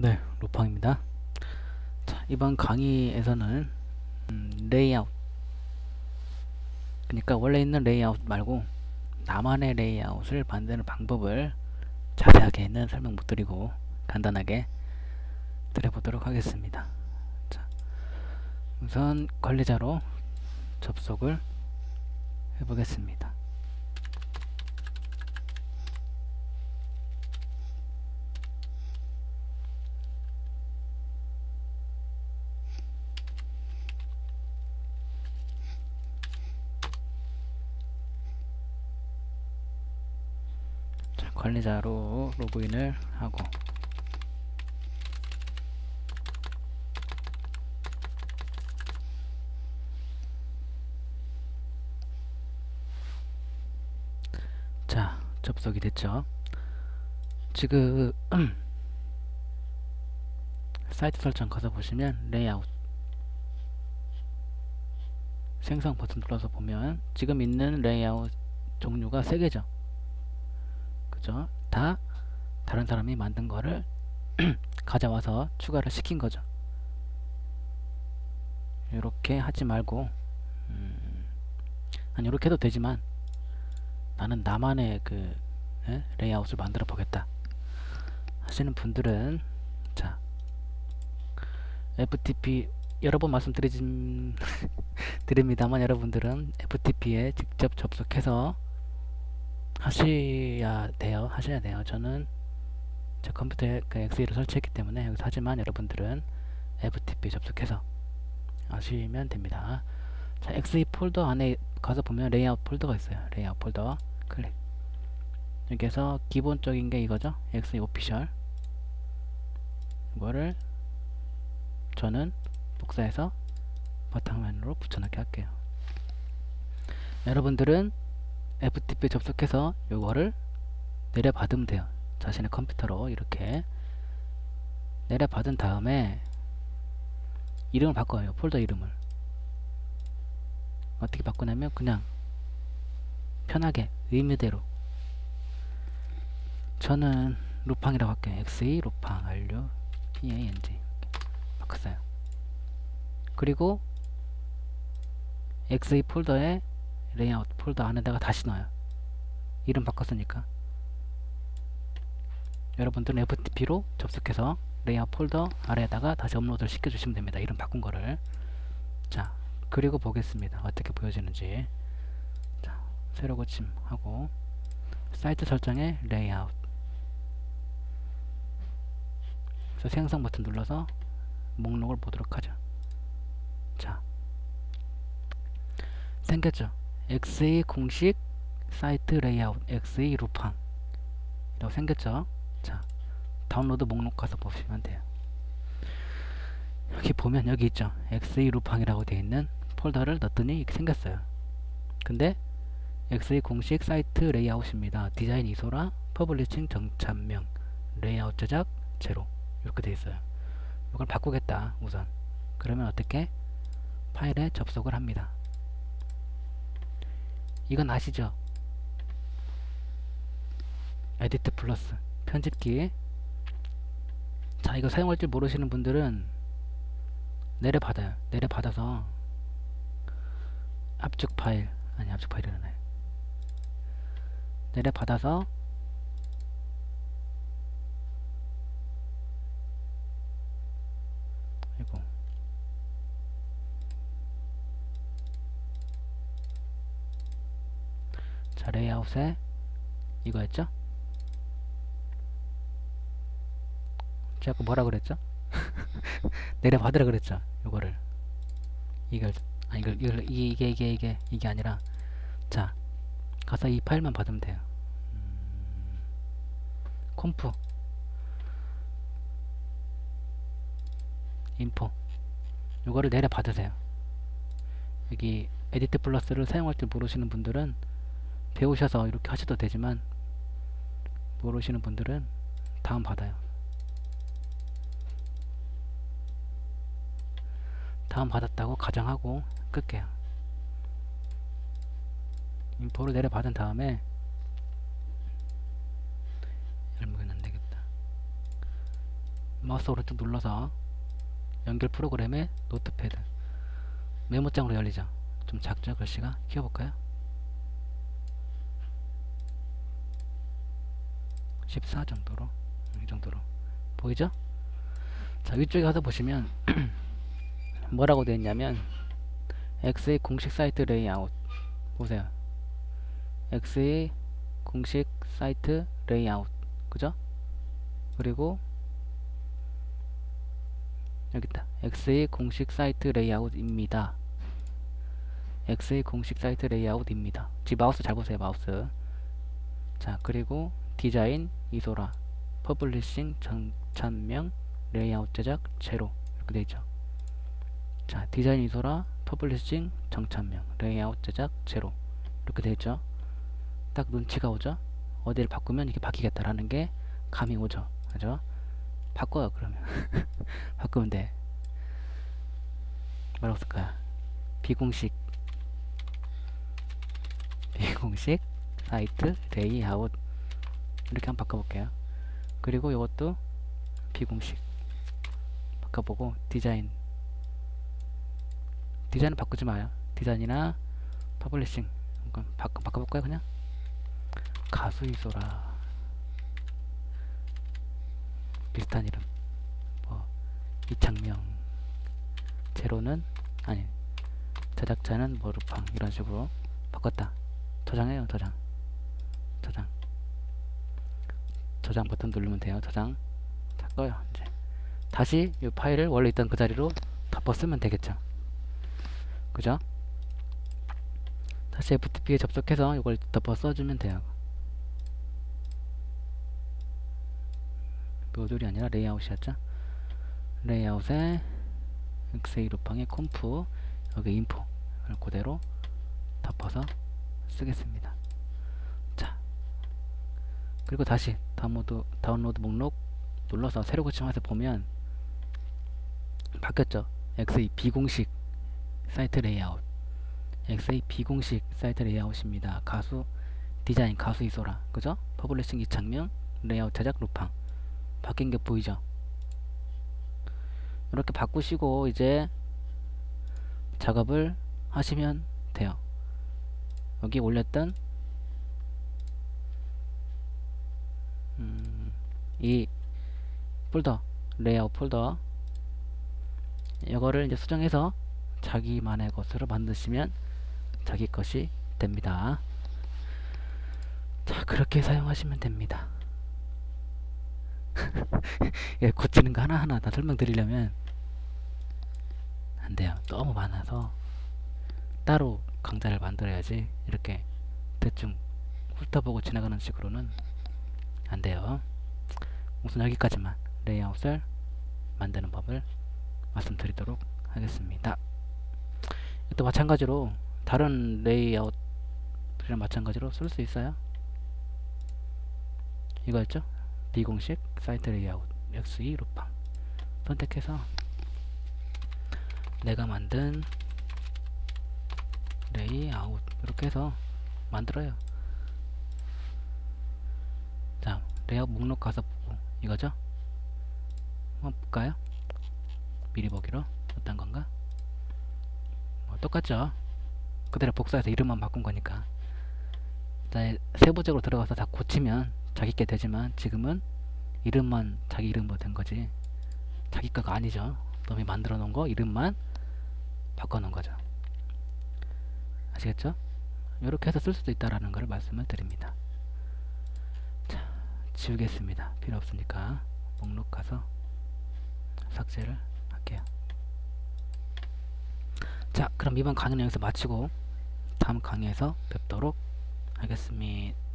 네, 루팡입니다. 자, 이번 강의에서는 음, 레이아웃 그러니까 원래 있는 레이아웃 말고 나만의 레이아웃을 만드는 방법을 자세하게는 설명 못 드리고 간단하게 드려보도록 하겠습니다. 자, 우선 관리자로 접속을 해보겠습니다. 자, 관리자로 로그인을 하고 자, 접속이 됐죠. 지금 사이트 설정 가서 보시면 레이아웃 생성 버튼 눌러서 보면 지금 있는 레이아웃 종류가 3개죠. 그죠? 다 다른 사람이 만든 거를 가져와서 추가를 시킨 거죠. 이렇게 하지 말고 음, 아니 이렇게 해도 되지만 나는 나만의 그 에? 레이아웃을 만들어 보겠다 하시는 분들은 자 FTP 여러 번 말씀드리진 드립니다만 여러분들은 FTP에 직접 접속해서 하셔야 돼요. 하셔야 돼요. 저는 제 컴퓨터에 그 XE를 설치했기 때문에 여기서 하지만 여러분들은 FTP 접속해서 하시면 됩니다. 자 XE 폴더 안에 가서 보면 레이아웃 폴더가 있어요. 레이아웃 폴더 클릭. 여기에서 기본적인 게 이거죠? XE 오피셜. 이거를 저는 복사해서 바탕화면으로 붙여넣기 할게요. 여러분들은 FTP 접속해서 요거를 내려받으면 돼요. 자신의 컴퓨터로 이렇게 내려받은 다음에 이름을 바꿔요. 폴더 이름을. 어떻게 바꾸냐면 그냥 편하게 의미대로. 저는 루팡이라고 할게요. XE 루팡 완료 PANG 바꿨어요. 그리고 XE 폴더에 레이아웃 폴더 안에다가 다시 넣어요. 이름 바꿨으니까. 여러분들은 FTP로 접속해서 레이아웃 폴더 아래에다가 다시 업로드를 시켜주시면 됩니다. 이름 바꾼 거를. 자 그리고 보겠습니다. 어떻게 보여지는지. 자 새로 고침하고 사이트 설정에 레이아웃. 그래서 생성 버튼 눌러서 목록을 보도록 하죠. 자 생겼죠 XE 공식 사이트 레이아웃 XE 루팡 이라고 생겼죠? 자 다운로드 목록 가서 보시면 돼요. 여기 보면 여기 있죠? XE 루팡이라고 되어 있는 폴더를 넣었더니 이렇게 생겼어요. 근데 XE 공식 사이트 레이아웃입니다. 디자인 이소라 퍼블리싱 정착명 레이아웃 제작 제로 이렇게 되어 있어요. 이걸 바꾸겠다 우선. 그러면 어떻게? 파일에 접속을 합니다 이건 아시죠? 에디트 플러스 편집기. 자 이거 사용할 줄 모르시는 분들은 내려받아요. 내려받아서 압축 파일 아니 압축 파일이라네 내려받아서 이거 자 레이아웃에 이거였죠? 제가 아까 뭐라 그랬죠? 내려받으라 그랬죠 요거를. 이걸 아 이걸 이걸 이게 이게 이게 이게 아니라. 자 가서 이 파일만 받으면 돼요. 음, 콤프. 인포. 요거를 내려 받으세요. 여기 에디트 플러스를 사용할 줄 모르시는 분들은 배우셔서 이렇게 하셔도 되지만 모르시는 분들은 다운 받아요. 다운 받았다고 가정하고 끌게요. 인포를 내려 받은 다음에 열무는 안되겠다. 마우스 오른쪽 눌러서 연결 프로그램의 노트패드 메모장으로 열리죠. 좀 작죠? 글씨가? 키워볼까요? 14 정도로 이 정도로. 보이죠? 자 위쪽에 가서 보시면 뭐라고 되어 있냐면 X의 공식 사이트 레이아웃. 보세요. X의 공식 사이트 레이아웃. 그죠? 그리고 여기 있다. X의 공식 사이트 레이아웃입니다. X의 공식 사이트 레이아웃입니다. 지금 마우스 잘 보세요 마우스. 자 그리고 디자인 이소라 퍼블리싱 정찬명 레이아웃 제작 제로 이렇게 되어 있죠. 자 디자인 이소라 퍼블리싱 정찬명 레이아웃 제작 제로 이렇게 되어 있죠. 딱 눈치가 오죠? 어디를 바꾸면 이게 바뀌겠다라는 게 감이 오죠. 그죠? 바꿔요 그러면. 바꾸면 돼. 뭐라고 쓸까요 비공식. 비공식 사이트 레이아웃 이렇게 한번 바꿔볼게요. 그리고 이것도 비공식 바꿔보고 디자인. 디자인은 바꾸지 마요. 디자인이나 퍼블리싱 그럼 바꿔, 바꿔볼까요 그냥? 가수 이소라. 비슷한 이름. 뭐 이창명. 제로는 아니 제작자는 머루팡. 이런 식으로 바꿨다. 저장해요 저장. 저장 저장 버튼 누르면 돼요. 저장 다 꺼요 이제. 다시 이 파일을 원래 있던 그 자리로 덮어 쓰면 되겠죠. 그죠? 다시 FTP에 접속해서 이걸 덮어 써주면 돼요. 모듈이 아니라 레이아웃이었죠? 레이아웃에 엑세이 루팡의 콤프 여기 인포를 그대로 덮어서 쓰겠습니다. 자 그리고 다시 다운로드, 다운로드 목록 눌러서 새로 고침해서 보면 바뀌었죠. 엑세이 비공식 사이트 레이아웃. 엑세이 비공식 사이트 레이아웃입니다. 가수 디자인 가수 이소라. 그죠? 퍼블리싱 이창명 레이아웃 제작 루팡. 바뀐 게 보이죠? 이렇게 바꾸시고 이제 작업을 하시면 돼요. 여기 올렸던 음, 이 폴더 레이아웃 폴더 이거를 이제 수정해서 자기만의 것으로 만드시면 자기 것이 됩니다 자 그렇게 사용하시면 됩니다 예, 고치는 거 하나하나 다 설명드리려면 안 돼요. 너무 많아서 따로 강좌를 만들어야지 이렇게 대충 훑어보고 지나가는 식으로는 안 돼요. 우선 여기까지만 레이아웃을 만드는 법을 말씀드리도록 하겠습니다. 또 마찬가지로 다른 레이아웃이랑 마찬가지로 쓸 수 있어요. 이거였죠? 비공식 사이트 레이아웃 XE 루팡 선택해서 내가 만든 레이아웃 이렇게 해서 만들어요 자 레이아웃 목록 가서 이거죠? 한번 볼까요? 미리 보기로? 어떤 건가? 뭐 똑같죠? 그대로 복사해서 이름만 바꾼 거니까. 자 세부적으로 들어가서 다 고치면 자기께 되지만 지금은 이름만 자기 이름으로 된 거지. 자기 거가 아니죠. 놈이 만들어 놓은 거 이름만 바꿔 놓은 거죠. 아시겠죠? 이렇게 해서 쓸 수도 있다라는 걸 말씀을 드립니다. 자 지우겠습니다. 필요 없으니까 목록 가서 삭제를 할게요. 자 그럼 이번 강의는 여기서 마치고 다음 강의에서 뵙도록 하겠습니다